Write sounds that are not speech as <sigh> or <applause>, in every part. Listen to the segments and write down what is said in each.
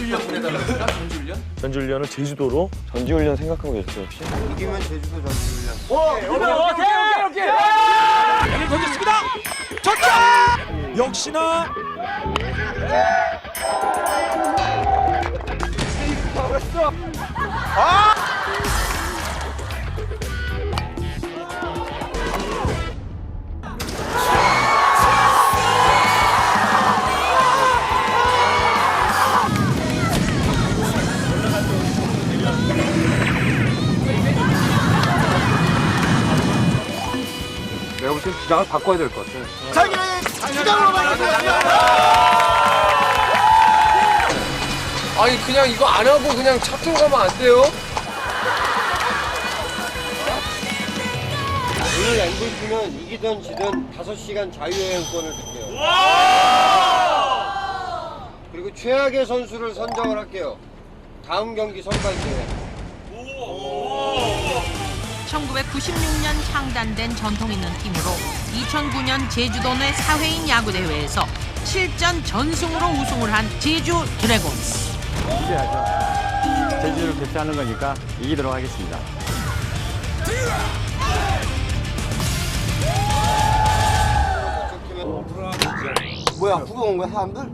전지훈련 보내달랍니까? 전지훈련? 전지훈련을 제주도로 전지훈련 생각하고 계시죠 혹시? 이기면 제주도 전지훈련. 공을 던졌습니다. 쳤다. 역시나 내 가 볼때 주장을 바꿔야 될 것 같아. 아니 그냥 이거 안 하고 그냥 차 타고 가면 안 돼요? 오늘 MVP는 이기든 지든 5시간 자유여행권을 드릴게요. 그리고 최악의 선수를 선정을 할게요. 다음 경기 선발 때. 1996년 창단된 전통 있는 팀으로 2009년 제주도 내 사회인 야구 대회에서 7전 전승으로 우승을 한 제주 드래곤스. 이겨야죠. 제주를 대표하는 거니까 이기도록 하겠습니다. 뭐야, 후보 온 거야, 사람들?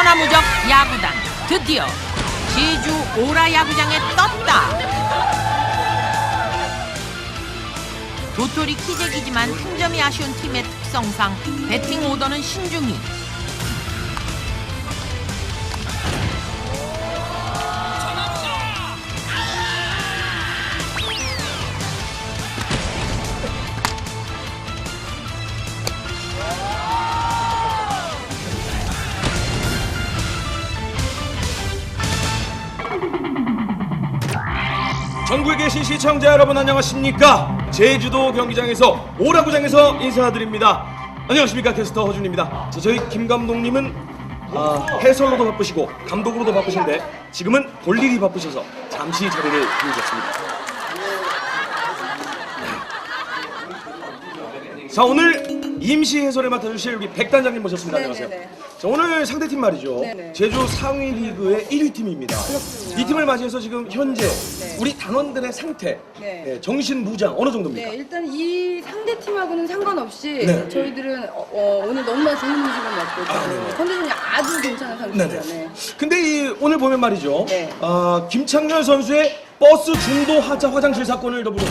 천하무적 야구단 드디어 제주 오라 야구장에 떴다. 도토리 키재기지만 승점이 아쉬운 팀의 특성상 배팅 오더는 신중히 전국에 계신 시청자 여러분 안녕하십니까? 제주도 경기장에서 오라구장에서 인사드립니다. 안녕하십니까 캐스터 허준입니다. 자, 저희 김 감독님은 아, 해설로도 바쁘시고 감독으로도 바쁘신데 지금은 볼 일이 바쁘셔서 잠시 자리를 비우셨습니다. 자 오늘 임시 해설을 맡아주실 우리 백 단장님 모셨습니다. 안녕하세요. 자 오늘 상대팀 말이죠. 제주 상위 리그의 1위 팀입니다. 이 팀을 맞이해서 지금 현재 우리 단원들의 상태, 네. 네, 정신 무장 어느 정도입니까? 네, 일단 이 상대 팀하고는 상관없이 네. 저희들은 어, 어, 오늘 너무나 좋은 아, 네네. 지금 컨디션이 아주 괜찮은 상태입니다. 네네. 네. 근데 이 오늘 보면 말이죠. 네. 아, 김창렬 선수의 버스 중도 하자 화장실 사건을 더불어서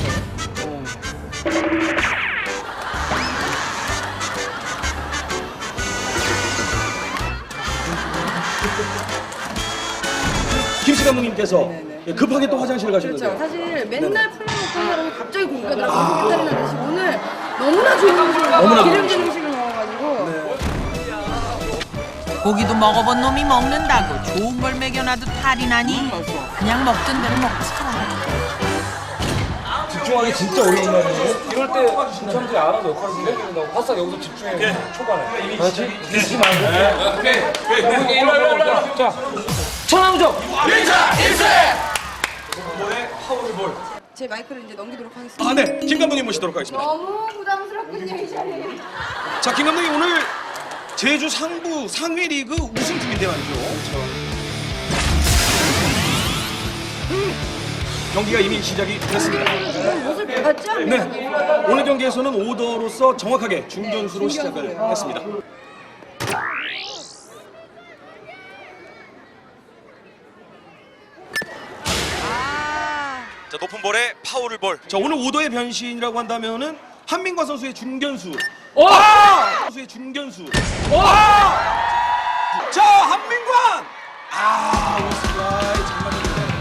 김씨 감독님께서 네네. 예, 급하게 또 화장실 가셨는데 그렇죠. 사실 맨날 풀어놓고 사람이 갑자기 공기가 들어가서 배탈이 나듯이 오늘 너무나 좋은 음식을 너무나 먹어 기름진 음식을 먹어가지고 고기도 먹어본 놈이 먹는다고 좋은 걸 먹여놔도 탈이 나니 그냥 먹던 대로 먹고 살아. 집중하기 진짜 어려운 날이에요. 이럴 때 신천지 알아서 역할을 해준다고 바싹 여기서 집중해. 초반에. 그렇지? 듣지 말고. 오케이. 오케이. 일로 일로 일로. 자. 천하무적. 제 마이크를 이제 넘기도록 하겠습니다. 아, 네. 김 감독님 모시도록 하겠습니다. 너무 부담스럽군요, 이 자리에. 자, 김 감독님 오늘 제주 상부 상위 리그 우승팀인데 말이죠. 음, 경기가 이미 시작이 됐습니다. 지금? 네. 오늘 경기에서는 오더로서 정확하게 중견수로 네, 시작을. 했습니다. 자, 높은 볼에 파울을 볼. 자, 오늘 오더의 변신이라고 한다면은 한민관 선수의 중견수. 와! 선수의 중견수. 와! 자, 한민관! 아, 오스라이 잘 맞았는데.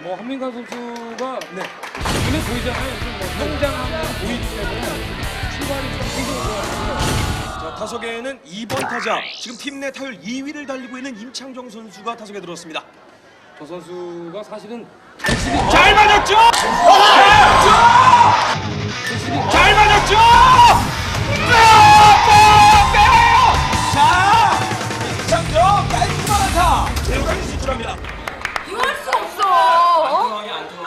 뭐 한민관 선수가 네. 눈에 보이잖아요. 지금 뭐 성장하는 보이기 때문에 출발이 좀 같아요. 자, 타석에는 2번 타자, 지금 팀 내 타율 2위를 달리고 있는 임창정 선수가 타석에 들어왔습니다. 저 선수가 사실은 잘 맞았죠? 잘 맞았죠? 빼요! 자, 임창정 깔끔한 안타. 대우까지 진출합니다. 이럴 수 없어. 상황이 안타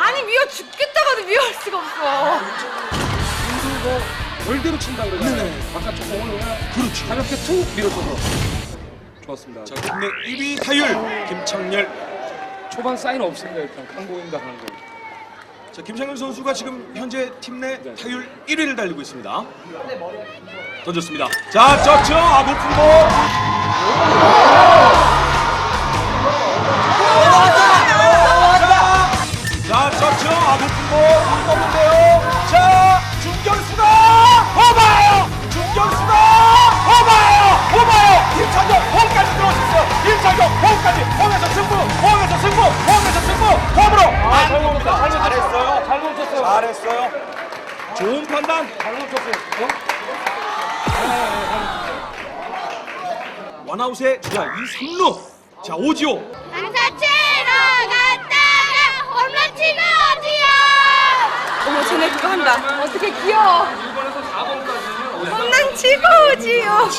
죽겠다가도 미워할 수가 없어. 뭐 월대로 친다 그러잖아요. 바깥쪽 공을 그냥 그렇지. 가볍게 툭 밀어쳐서 좋았습니다. 자, 국내 1위 타율 김창렬. 초반 사인 없습니다 일단 강공입니다 강공. 자, 김창렬 선수가 지금 현재 팀내 타율 1위를 달리고 있습니다. 던졌습니다. 자, 쩌죠. 아, 높은 볼. 자, 쩌죠. 아, 높은 볼. 공 떴는데요. 김창렬 홈까지. 홈에서 승부. 홈에서 승부. 홈에서 승부. 홈으로. 아, 잘 멈췄다. 잘 잘했어요. 잘 멈췄어요. 잘했어요. 좋은 판단. 잘 멈췄어요. 어? 원아웃의 주자 2, 3루. 자, 오지오. 장사 치러 갔다가 홈런 치고 오지요. 어머, 쟤네 그거 한다. 어떻게 귀여워. 1번에서 4번까지는 홈런 치고 오지요.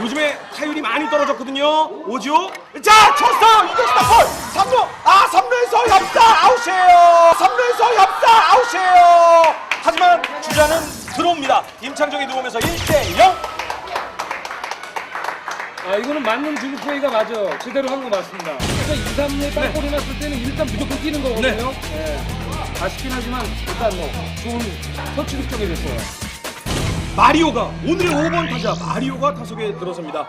요즘에 타율이 많이 떨어졌거든요. 오지오. 자, 쳤어. 이겼다. 볼. 3루. 아, 3루에서 협사 아웃이에요. 3루에서 협사 아웃이에요. 하지만 주자는 들어옵니다. 임창정이 들어오면서 1대 0. 아 이거는 맞는 주루 플레이가 맞아. 제대로 한 거 맞습니다. 그래서 2, 3루에 땅볼이 났을 때는 일단 무조건 뛰는 거거든요. 네. 아쉽긴 하지만 일단 뭐 좋은 터치 득점이 됐어요. 마리오가 오늘의 5번 타자 마리오가 타석에 들어섭니다.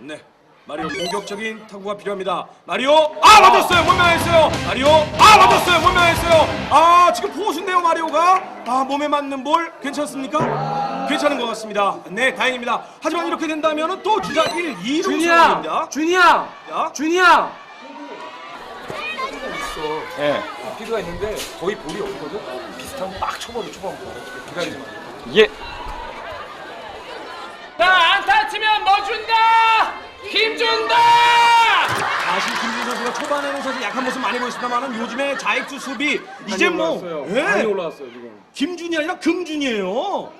네. 마리오 공격적인 타구가 필요합니다. 마리오 아 맞았어요 못 명했어요. 마리오 아 맞았어요 못 명했어요. 아 지금 포수인데요 마리오가 아 몸에 맞는 볼 괜찮습니까? 괜찮은 것 같습니다. 네 다행입니다. 하지만 이렇게 된다면 또 주자 1, 2루 준이야. 준이야, 자, 준이야. 예. 피드가 있는데 거의 볼이 없거든. 비슷한 거막 쳐버려 초반부터. 기다리지 마. 예. 나 안타 치면 뭐 준다. 힘 준다. 사실 김준 선수가 초반에는 사실 약한 모습 많이 보였습니다만은 요즘에 자익수 수비 이제 뭐 올라왔어요. 예. 많이 올라왔어요 지금. 김준이 아니라 금준이에요.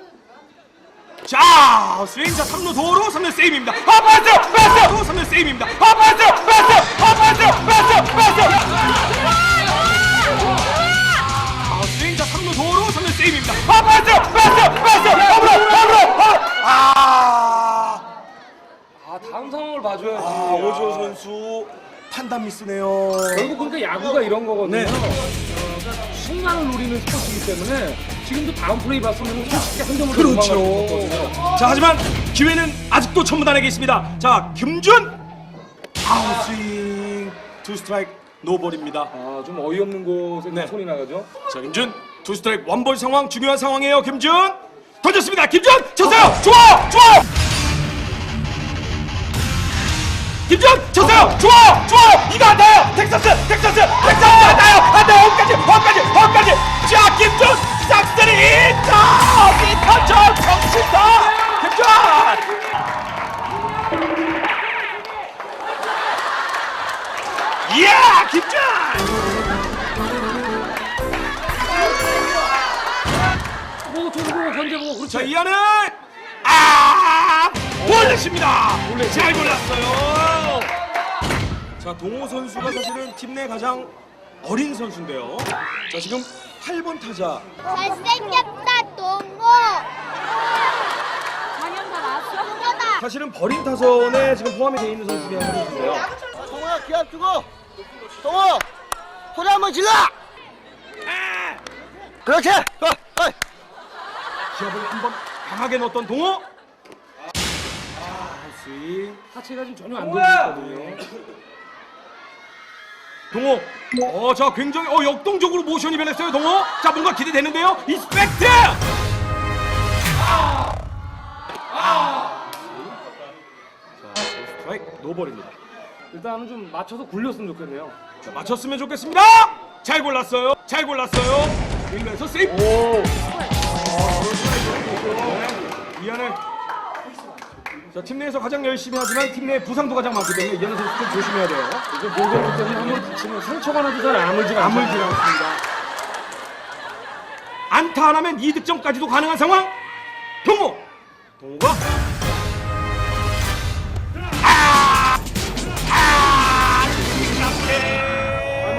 자, 스윙자 3루 도로 3루 세이브입니다. 아, 빠져! 빠져! 3루 세이브입니다. 아, 빠져! 빠져! 아, 빠져! 빠져! 빠져! 아, 스윙자 3루 도로 3루 세이브입니다. 아, 빠져! 빠져! 빠져! 홈으로! 홈으로! 홈! 아! 아 다음 상황을 봐줘야지. 아, 오지호 선수 판단 미스네요. 결국 그러니까 야구가 이런 거거든요. 네. 어, 순간을 노리는 스포츠이기 때문에 지금도 다음 플레이 봤으면 솔직히 한 점을 그렇죠. 자 하지만 기회는 아직도 천무단에게 있습니다. 자 김준 아웃 스윙 투 스트라이크 노볼입니다. 아좀 어이없는 곳에 네. 손이 나가죠. 자 김준 투 스트라이크 원볼 상황 중요한 상황이에요. 김준 던졌습니다. 김준 쳤어요. 좋아 좋아. 김준 쳤어요. 좋아 좋아. 이거 안 돼요. 텍사스 텍사스 텍사스 안 돼요. 안 돼요. 홈까지 홈까지 홈까지. 자 김준 싹쓸이 인터 인터점 정신다. 김준. 이야 김준. 보고 조보고 견제보고 그렇죠. 자 이하는 아 몰랐습니다. 잘 몰랐어요. 자 동호 선수가 사실은 팀 내 가장 어린 선수인데요. 자 지금 8번 타자 잘생겼다 동호. 4년 다 나왔어? 동호다. 사실은 버린 타선에 지금 포함이 되어 있는 선수 중에 한 선수인데요. 동호야 기합 주고 동호 소리 한번 질러 그렇지 좋아 어이. 기합을 한번 강하게 넣었던 동호. 아 스윙. 하체가 지금 전혀 안 돌리거든요. 동호. 어, 자, 굉장히, 어, 역동적으로 모션이 변했어요, 동호. 자, 뭔가 기대되는데요. 이스펙트! 자, 스트라이크, 노볼입니다. 일단은 좀 맞춰서 굴렸으면 좋겠네요. 자, 맞췄으면 좋겠습니다. 잘 골랐어요. 잘 골랐어요. 1루에서 세이프. 오. 이하는 자, 팀 내에서 가장 열심히 하지만 팀 내 부상도 가장 많기 때문에 이현우 선수 좀 조심해야 돼요. 이게 모든 것들이 한번 붙이면 상처가 나도 잘 아물지가 않아요. 아물지가 않습니다. 안타 하나면 2득점까지도 가능한 상황. 동호. 동호가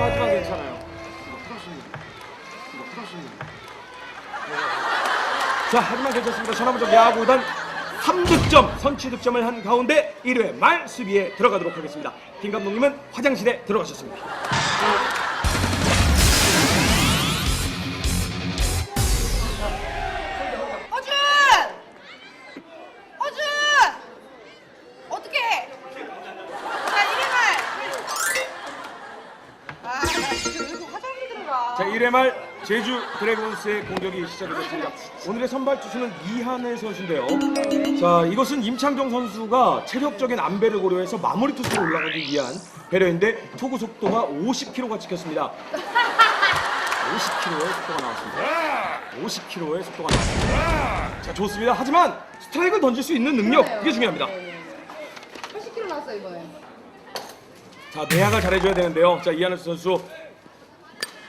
하지만 괜찮아요. 이거 틀어줍니다. 이거 틀어줍니다. 자, 하지만 괜찮습니다. 천하무적 야구단 3득점, 선취 득점을 한 가운데 1회 말 수비에 들어가도록 하겠습니다. 김 감독님은 화장실에 들어가셨습니다. 자, 이래 말. 아, 나 진짜 왜 이렇게 화장실 들어가? 자, 1회 말 제주 드래곤스의 공격이 시작됐습니다. 오늘의 선발 투수는 이한일 선수인데요. 자, 이것은 임창정 선수가 체력적인 안배를 고려해서 마무리 투수로 올라가기 위한 배려인데 투구 속도가 50km가 찍혔습니다. 50km의 속도가 나왔습니다. 50km의 속도가 나왔습니다. 자, 좋습니다. 하지만 스트라이크를 던질 수 있는 능력, 그게 중요합니다. 80kg 나왔어, 이거에. 자, 내야가 잘해줘야 되는데요. 자, 이하늘 선수.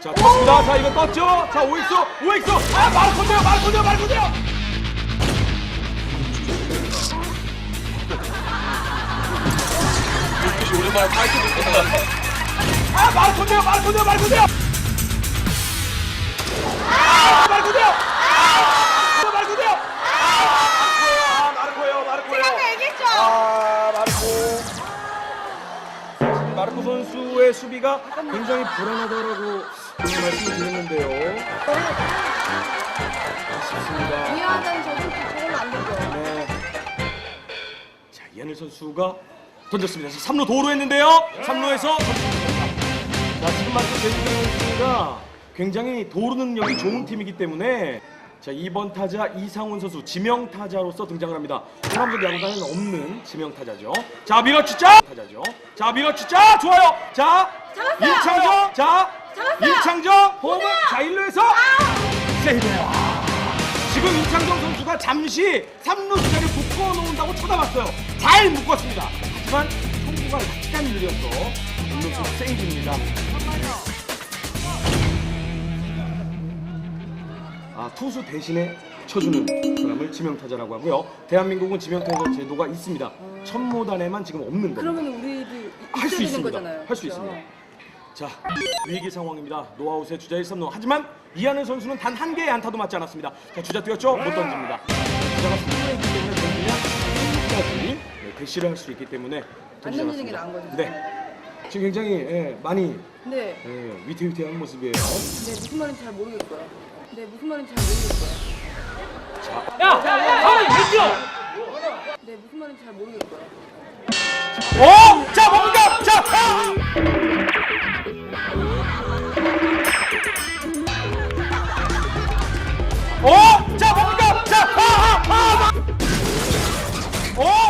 자, 떴습니다. 자, 이거 떴죠? 자, 오익수, 오익수. 아, 마르코데요, 마르코데요. 아, 마르코데요, 마르코데요, 마르코데요. 아, 마르코데요. 아, 마르코데요. 아, 마르코예요, 마르코예요. 제가 얘기했죠? 아, 마르코. 지금 마르코 선수의 수비가 굉장히 불안하다라고 오늘 말씀을 드렸는데요. 아쉽습니다. 미안하다는 저 솔직히 저건 안 되죠. 네. 자, 이하늘 선수가 던졌습니다. 3루 도루 했는데요. 3루에서 자, 지금 말씀 제주도 선수가 굉장히 도루 능력이 좋은 팀이기 때문에 자, 2번 타자 이상훈 선수 지명 타자로서 등장을 합니다. 호남적 야구단에는 없는 지명 타자죠. 자, 밀어치자 타자죠. 자, 밀어치자 좋아요. 자, 잡았어요. 임창정. 자, 잡았어요. 임창정 홈을 자, 1루에서 세이브예요. 지금 임창정 선수가 잠시 3루 주자를 묶어 놓는다고 쳐다봤어요. 잘 묶었습니다. 하지만 송구가 약간 느려서 1루수 세이브입니다. 아, 투수 대신에 쳐주는 사람을 지명타자라고 하고요. 대한민국은 지명타자 제도가 있습니다. 천모단에만 지금 없는 겁니다. 그러면 우리도 할 수 있습니다. 거잖아요. 할 수 그렇죠? 있습니다. 자, 위기 상황입니다. 노아웃의 주자 1, 3루. 하지만 이하늘 선수는 단 한 개의 안타도 맞지 않았습니다. 자, 주자 뛰었죠? 못 던집니다. 주자가 있기 때문에 던지면 승부까지 네, 대시를 할 수 있기 때문에 던지지 던지는 게. 나은 거죠, 네. 지금 굉장히 예, 많이 네. 예, 위태위태한 모습이에요. 네, 무슨 말인지 잘 모르겠고요. 네, 무슨 말인지 잘 모르겠고요. 야, 왜 뛰어? 네, 무슨 말인지 잘 모르겠고요. 어! 자, 뭡니까? 자! 아! 어! 자, 뭡니까? 자! 아! 아! 아! 어?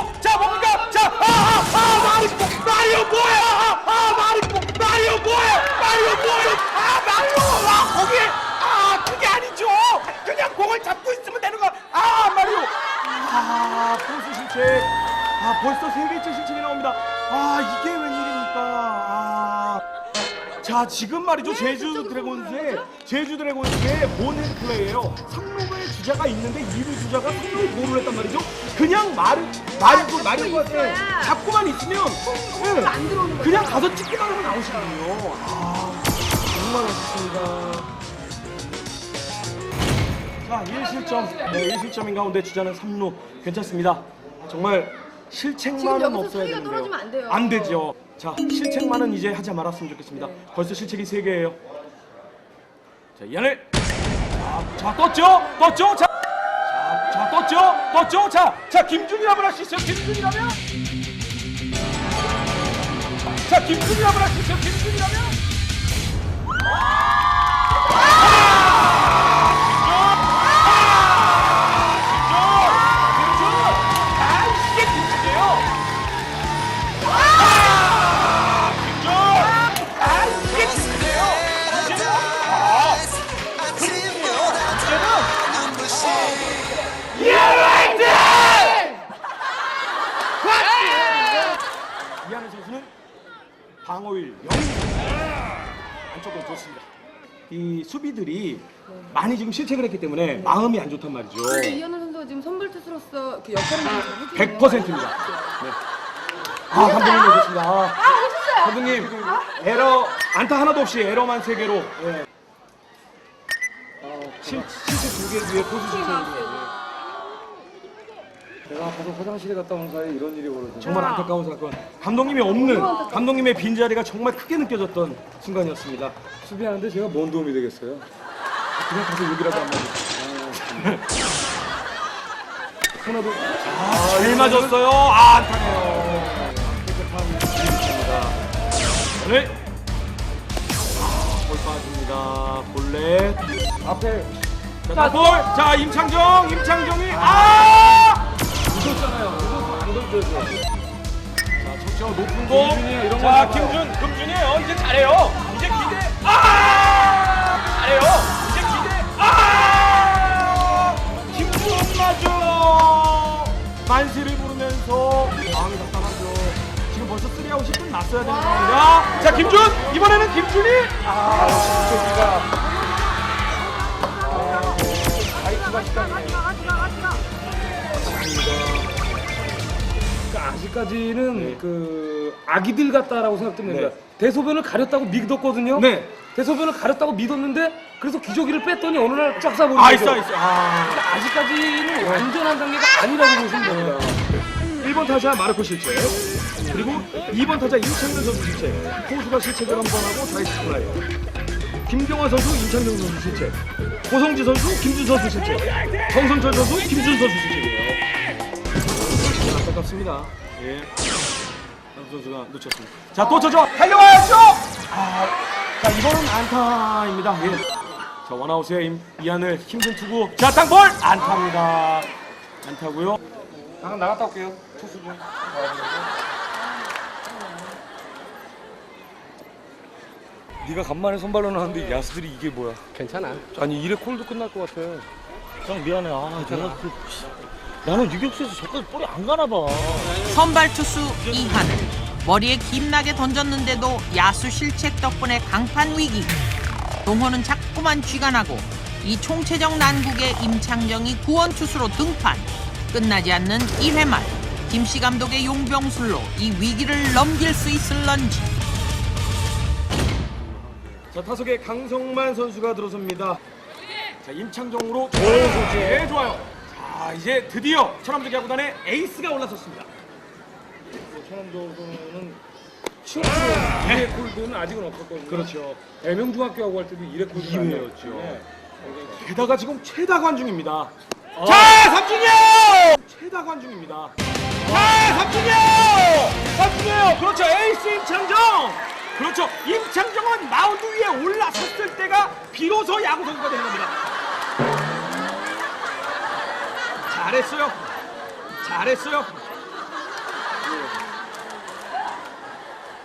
벌써 세 개째 실책이 나옵니다. 아! 이게 웬일입니까? 아! 자 지금 말이죠. 제주 드래곤스의 제주 드래곤스의 모닝 플레이예요. 3루에 주자가 있는데 2루 주자가 3루 보를 했단 말이죠. 그냥 말을 말고 말인 것 같아. 잡고만 있으면 예, 그냥 가서 찍기만 하면 나오시거든요. 아 정말 아쉽습니다. 자 1실점. 네 1실점인 가운데 주자는 3루. 괜찮습니다. 정말 실책만은 없어야 되는데요. 떨어지면 안 돼요. 안 되죠. 자 실책만은 이제 하지 말았으면 좋겠습니다. 벌써 실책이 3개예요. 자 이안을. 자, 자 떴죠? 떴죠? 자, 자, 자 떴죠? 떴죠? 자, 자 김준이라면 할 수 있어요. 김준이라면? 자 김준이라면 할 수 있어요. 김준이라면? 아, 이 수비들이 많이 지금 실책을 했기 때문에 마음이 안 좋단 말이죠. 근데 이현우 선수가 지금 선발 투수로서 그 역할을 잘 해주네요. 100%입니다. 네. 아, 감독님 오셨습니다. 아, 감독님, 에러, 안타 하나도 없이 에러만 세개로 예. 어, 실, 실책 두개 뒤에 포수. 예. 내가 아파서 화장실에 갔다 온 사이에 이런 일이 벌어져. 정말 안타까운 사건. 감독님이 없는 감독님의 빈 자리가 정말 크게 느껴졌던 순간이었습니다. 수비하는데 제가 뭔 도움이 되겠어요? 그냥 가서 욕이라도 한 마디. 하나도 아, 잘 맞았어요. 아, 안타네요. 깨끗한 리즈입니다. 오늘 아, 볼 빠집니다. 볼넷. 앞에 자, 볼. 자, 임창정, 임창정이 아! 묻었잖아요. 묻어서 안 던져줘. 자, 척정 높은 공. 김준이야, 이런 거 자. 김준, 금준이 어, 이제 잘해요. 이제 기대. 아! 잘해요. 이제 기대. 아! 김준마저 만세를 부르면서 마음이 답답하죠. 지금 벌써 3아웃이 끝났어야 되는 겁니다. 자, 김준 이번에는 김준이. 아, 진짜 그러니까 아직까지는 그 아기들 같다라고 생각되면 됩니다. 대소변을 가렸다고 믿었거든요. 네. 대소변을 가렸다고 믿었는데 그래서 기저귀를 뺐더니 어느 날 쫙 싸버린 아, 거죠. 있어, 있어. 아. 그러니까 아직까지는 완전한 단계가 아니라고 보시면 됩니다. 1번 타자 마르코 실책 그리고 2번 타자 임창근 선수 실책 호수가 실책을 한 번 하고 좌익스 플라이어 김경화 선수 임창정 선수 실책 고성지 선수 김준 선수 실책 정성철 선수 김준 선수 실책이에요 안타깝습니다 예 남 선수가 놓쳤습니다 자 또 쳐줘 달려와야죠 아, 자 이번은 안타입니다 예. 자 원아웃에 임- 이한을 힘든 투구 자 땅볼 안타입니다 안타고요 잠깐 나갔다 올게요. 투수 중. 네가 간만에 선발로 나왔는데 야수들이 이게 뭐야? 괜찮아. 아니 이래 콜도 끝날 것 같아. 형 미안해. 아, 내가 그 나는 유격수에서 저까지 볼이 안 가나 봐. 선발 투수 이한을 머리에 김나게 던졌는데도 야수 실책 덕분에 강판 위기. 동호는 자꾸만 쥐가 나고 이 총체적 난국에 임창정이 구원 투수로 등판. 끝나지 않는 1회 말 김씨 감독의 용병술로 이 위기를 넘길 수 있을런지. 자 타석에 강성만 선수가 들어섭니다. 자 임창정으로 네, 좋아요. 자 이제 드디어 천암적 야구단의 에이스가 올라섰습니다. 천암조 선수는 치워치워 이래 콜드는 아직은 없었거든요. 그렇죠. 대명중학교하고 할 때도 이래 콜드 이회였죠. 게다가 지금 최다 관중입니다. 자 삼준이요. 최다 관중입니다. 자 삼준이요. 삼준이요. 그렇죠 에이스 임창정. 그렇죠 임창정은 마운드 위에 올라섰을 때가 비로소 야구 선수가 되는 겁니다. 잘했어요. 잘했어요.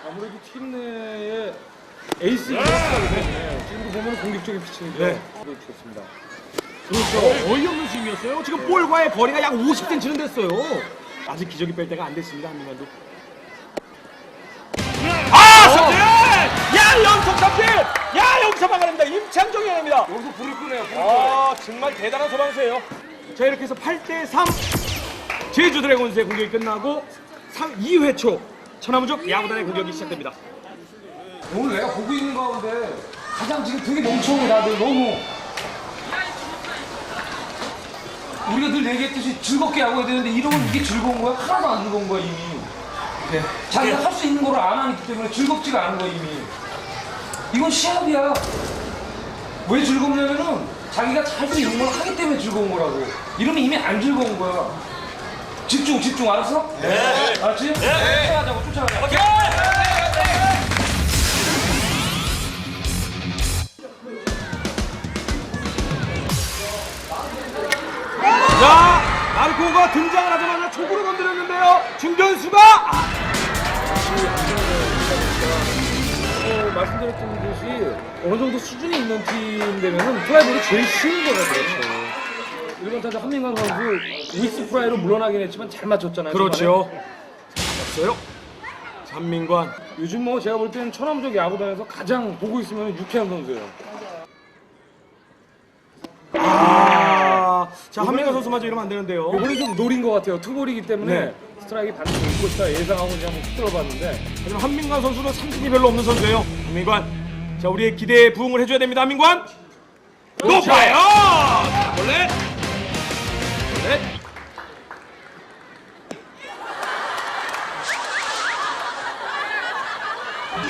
아무래도 팀 내에 에이스 이라스가 때문에 지금도 보면 공격적인 피칭이죠. 네. 좋습니다. 그렇죠. 어이없는 스윙이었어요. 지금 볼과의 거리가 약 50cm는 됐어요. 아직 기저귀 뺄 때가 안 됐습니다, 한민관도. 아, 삼진! 야, 연속 삼진! 야, 여기서 막아냅니다. 임창정이 해냅니다. 여기서 불을 끄네요. 불을 아, 정말 대단한 소방수예요. 자, 이렇게 해서 8대 3 제주 드래곤스의 공격이 끝나고 3, 2회 초 천하무적 야구단의 공격이 시작됩니다. 오늘 내가 보고 있는 가운데 가장 지금 되게 멍청해 다들. 너무. 우리가 늘 얘기했듯이 즐겁게 야구해야 되는데 이러면 이게 즐거운 거야? 하나도 안 즐거운 거야 이미. 자기가 할 수 있는 거를 안 하기 때문에 즐겁지가 않은 거야 이미. 이건 시합이야. 왜 즐겁냐면은 자기가 할수 있는 걸 하기 때문에 즐거운 거라고. 이러면 이미 안 즐거운 거야. 집중 집중 알았어? 네. 알았지? 네. 쫓아가자고 쫓아가자. 자, 마르코가 등장을 하자마자 촉으로 건드렸는데요. 중견수가. 아, 어, 말씀드렸던 듯이 어느 정도 수준이 있는 팀 되면은 플라이볼이 제일 쉬운 거가 그렇죠. 일본 타자 한민관 선수 위스 프라이로 물러나긴 했지만 잘 맞췄잖아요. 그렇죠. 맞았어요. 잔민관. 초반에. 요즘 뭐 제가 볼 때는 천암적 야구단에서 가장 보고 있으면 유쾌한 선수예요. 아, 자 한민관 선수 마저 이러면 안 되는데요. 이번에 좀 노린 것 같아요. 투볼이기 때문에 네. 스트라이크 반드시 올 것이다 예상하고 이제 한번 툭 들어봤는데 하지만 한민관 선수는 삼진이 별로 없는 선수예요. 한민관. 자, 우리의 기대에 부응을 해줘야 됩니다. 한민관. 높아요. 원래 원래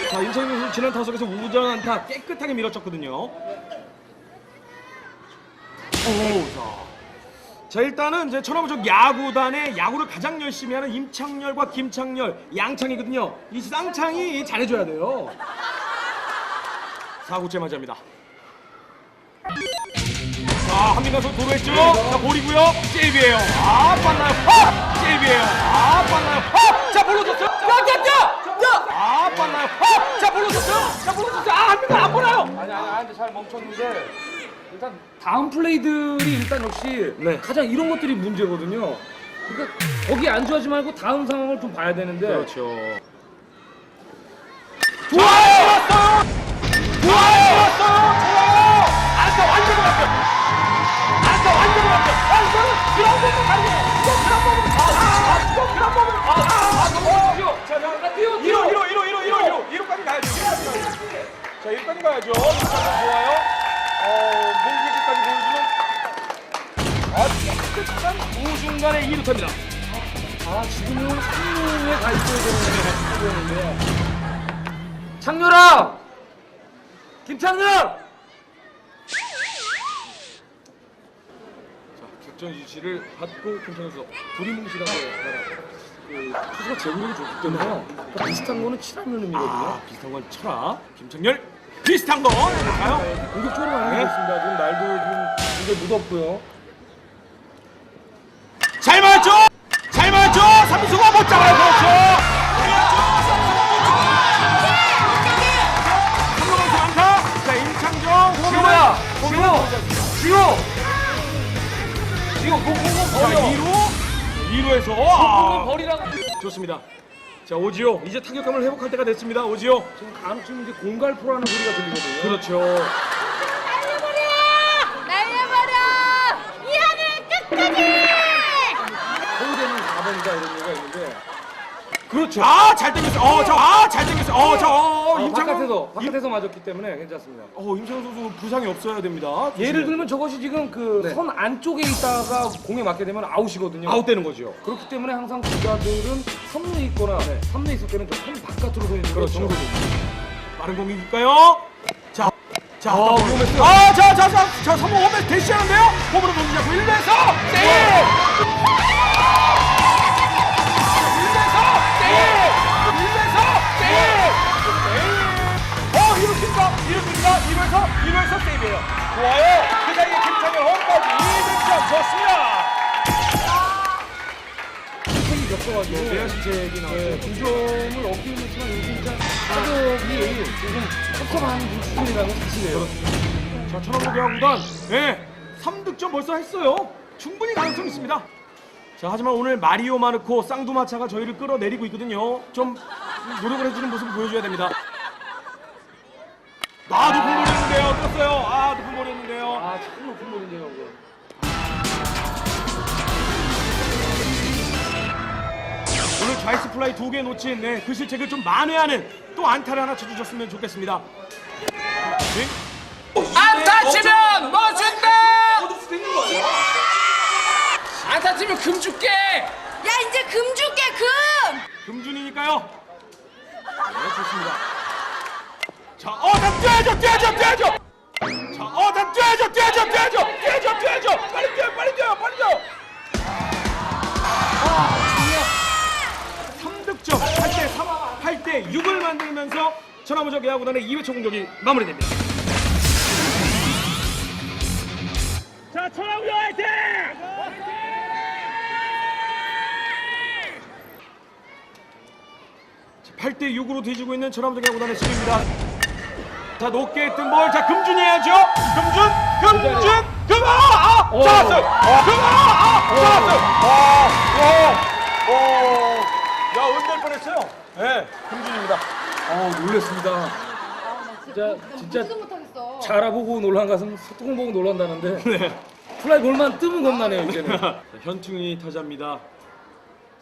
자, 임성민 선수 지난 타석에서 우전 안타 깨끗하게 밀어쳤거든요. 오, 자. 자, 일단은 이제 천하무적 야구단의 야구를 가장 열심히 하는 임창열과 김창열, 양창이거든요. 이 쌍창이 잘해줘야 돼요. 4구째 맞이합니다. 자, 한민가 선수 도로했죠? 자, 볼이고요. 세이브예요. 아, 빨라요. 하! 세이브예요. 아, 빨라요. 하! 자, 볼로 줬어요. 야, 야, 야! 야! 아, 빨라요. 하! 자, 볼로 줬어요. 자, 볼로 줬어요. 아, 한민가 안 보나요? 아니 아니 아니 잘 멈췄는데 일단 다음 플레이들이 일단 역시 네. 가장 이런 것들이 문제거든요. 그러니까 거기 안주하지 말고 다음 상황을 좀 봐야 되는데 그렇죠. 좋아요! 좋았어요! 좋아요! 좋아요! 안타 완전 맞죠? 안타 완전 맞죠? 아, 그런. 이거 그런 부분. 아, 아, 이거 그런 부분. 아, 아, 아, 너무 뛰어. 자, 자, 뛰어, 1호, 1호, 1호, 1호, 1호, 1호까지 가야죠. 1호까지 가야죠. 자, 1호까지 가야죠. 1호까지 좋아요. 어, 아, 깨끗한 우중간의 2루타입니다. 아 지금은 3루에 가 있어야 되는데 창렬아! 김창렬! 자, 작전 지시를 받고 둘이 뭉치라고 그 투수가 제구력이 좋기 때문에 비슷한 거는 치라는 의미거든요. 아, 비슷한 건 쳐라. 김창렬 비슷한 거 해볼까요? 공격적으로 가는 게 있습니다. 지금 날도 지금 굉장히 무덥고요. 잘 맞죠? 잘 맞죠? 삼수가 못 잡아요. 그렇죠. 그렇죠. 삼루 선수 안타. 자, 임창정 지호야! 지호! 지호! 지호 공공공 자, 버려! 2루 2루에서 공공공 버리라고! 좋습니다. 자, 오지호 이제 타격감을 회복할 때가 됐습니다. 오지호. 지금 간혹 이제 공갈포라는 소리가 들리거든요. 그렇죠. 날려버려! 날려버려! 이 하늘 끝까지! 서울에는 4번이다 이런 얘기가 있는데 그렇죠. 아, 잘 당겼어요. 어, 저, 아, 잘 당겼어요. 어, 저, 어, 아, 임창정. 바깥에서 바깥에서 맞았기 때문에 괜찮습니다. 어, 임창정 선수 부상이 없어야 됩니다. 예를 들면 저것이 지금 그 네. 선 안쪽에 있다가 공에 맞게 되면 아웃이거든요. 아웃되는 거죠. 그렇기 때문에 항상 주자들은 3루에 있거나 네. 3루에 있을 때는 저선 바깥으로 서 있는 게 그렇죠. 정석입니다. 빠른 공격일까요? 자, 자, 아, 아, 위험했어요. 아, 자, 자, 자, 자, 3호 홈에 대시하는데요? 홈으로 던지자고 1루에서 세이 좋아요. 그 사이에 김창현 홈까지 2득점 좋습니다. 이 겪어가지고 내야 실책이 나왔어요. 네, 두 점을 얻기는 했지만 요즘 진짜 타격이 조금 섭섭한 수준이라는 사실이에요. 자, 천안고대 야구단, 네, 3득점 벌써 했어요. 충분히 가능성 있습니다. 자, 하지만 오늘 마리오 마르코 쌍두마차가 저희를 끌어내리고 있거든요. 좀 노력을 해주는 모습을 보여줘야 됩니다. 아, 높은 볼이었는데요. 떴어요. 아, 높은 볼이었는데요. 아, 참 높은 볼인데요. 그거. 오늘 좌이스 플라이 두 개 놓친 네, 그 실책을 좀 만회하는 또 안타를 하나 쳐주셨으면 좋겠습니다. 네? 안타 치면 뭐 준다! 안타 치면 금 줄게! 야 이제 금 줄게 금! 금준이니까요. 네, 좋습니다. 자, 어, 다 뛰어야죠, 뛰어야죠, 뛰어야죠. 자, 어, 다 뛰어야죠, 뛰어야죠, 뛰어야죠, 뛰어야죠, 뛰어야죠. 빨리 뛰어, 빨리 뛰어, 빨리 뛰어. 아, 3득점, 8대 3, 8대 6을 만들면서 천하무적 야구단의 2회 초 공격이 마무리됩니다. 자, 천하무적 화이팅! 8대 6으로 뒤지고 있는 천암동 야구단의 승입니다. 자 높게 뜬 볼, 자 금준 해야죠. 금준, 금준, 금아, 아, 오. 잡았어요. 금아, 아, 잡았어요. 아, 오, 오, 야 은될 뻔했어요. 네, 금준입니다. 아, 놀랬습니다. 진짜, 진짜 못 못하겠어. 잘하보고 놀란 가슴 소통 보고 놀란다는데 <laughs> 네. 플라이 볼만 뜨면 겁나네요, 이제는. <laughs> 자, 현충이 타자입니다.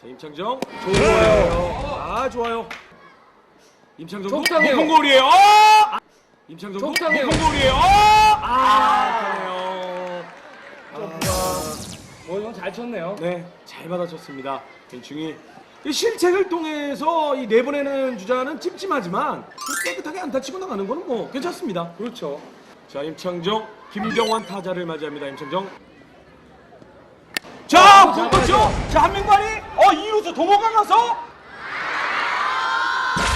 자 임창정, 좋아요. 아 좋아요. 임창정. 높은 골이에요. 아! 임창정 적당해요. 높은 골이에요. 아, 아까네요. 뭐 이건 잘 쳤네요. 네, 잘 받아쳤습니다. 현충이 이 실책을 통해서 이 내보내는 주자는 찜찜하지만 깨끗하게 안타 치고 나가는 거는 뭐 괜찮습니다. 그렇죠. 자 임창정, 김경환 타자를 맞이합니다. 임창정. 자, 공도죠. 자 한민관이 어 이루수 동호가 가서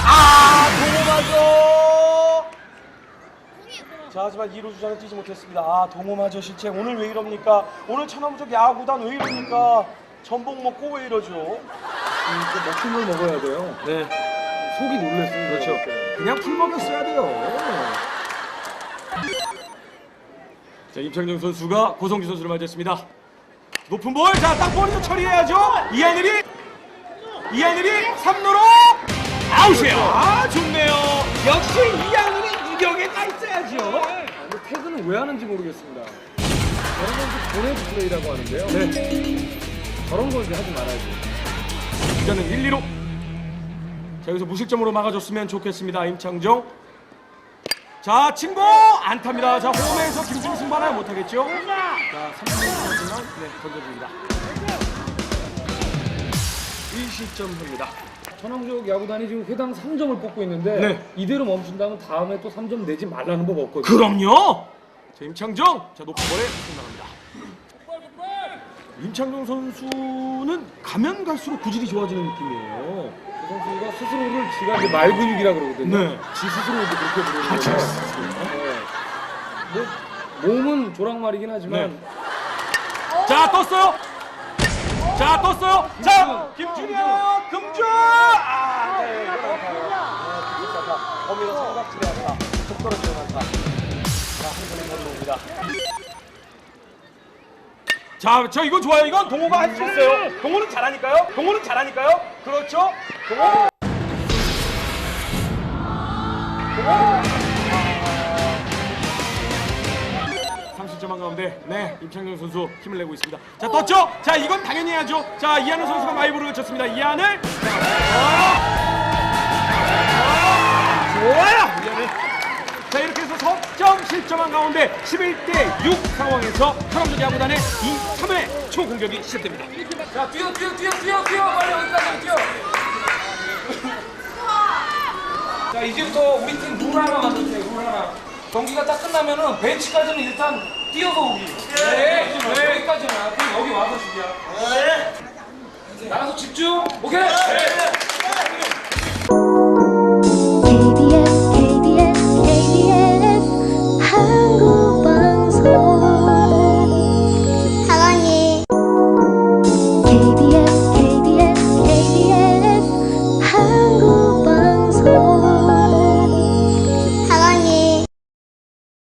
아 동호마저. 자 하지만 이루 주자는 뛰지 못했습니다. 아 동호마저 실책 오늘 왜 이럽니까? 오늘 천하무적 야구단 왜 이럽니까? 전복 먹고 왜 이러죠? 먹힌 걸 먹어야 돼요. 네. 속이 놀랐어요. 그렇죠. 그냥 풀 먹였어야 돼요. 자, 임창정 선수가 고성주 선수를 맞이했습니다. 높은 볼, 자, 땅볼이죠. 처리해야죠. 이하늘이, 이하늘이 3루로 아웃이에요. 아, 좋네요. 역시 이하늘 이 유격에 가 있어야죠. 근데 태그는 왜 하는지 모르겠습니다. 저런 건지 보내주 플레이라고 하는데요. 네. 저런 걸 이제 하지 말아야죠. 이자는 1, 2로. 자, 여기서 무실점으로 막아줬으면 좋겠습니다. 임창정. 자, 친구 안타입니다. 자, 홈에서 김승희 승부하나 못하겠죠? 자, 3루지만 네, 던져줍니다. 1실점 합니다. 천왕적 야구단이 지금 회당 3점을 뽑고 있는데 네. 이대로 멈춘다면 다음에 또 3점 내지 말라는 법 없거든요. 그럼요. 자, 임창정. 자, 높은 볼에 승나갑니다. 임창정 선수는 가면 갈수록 구질이 좋아지는 느낌이에요. 그 선수가 스스로를 지가 이제 말 근육이라 그러거든요. 네. 지 스스로도 그렇게 부르는 아, 지. 스스로요? 네. 뭐, 몸은 조랑말이긴 하지만 네. 자, 떴어요. 자, 떴어요. 자, 김준현, 금주. 아, 네, 이건 안타요. 네, 안타. 범위가 삼각지대 안타. 속 떨어지는 안타. 자, 한 번에 들어옵니다. 자, 저 이건 좋아요. 이건 동호가 할 수 있어요. 동호는 잘하니까요. 동호는 잘하니까요. 그렇죠. 동호. 삼 실점한 가운데 네 임창정 선수 힘을 내고 있습니다. 자 떴죠? 자 이건 당연히 해야죠. 자 이하늘 선수가 마이브를 외쳤습니다. 이하늘 좋아요. 자 이렇게 해서 석점 실점한 가운데 11대 6 상황에서 사람들 야구단의 2, 3회 초공격이 시작됩니다. 자 뛰어 뛰어 뛰어 뛰어 뛰어 빨리 여기까지 뛰어. 자 이제부터 우리 팀룰 하나 만들게요 룰 하나. 경기가 딱 끝나면은 벤치까지는 일단 뛰어서 오기. 네. 여기까지는 그럼 여기 와서 주기야. 네. 나가서 집중. 오케이.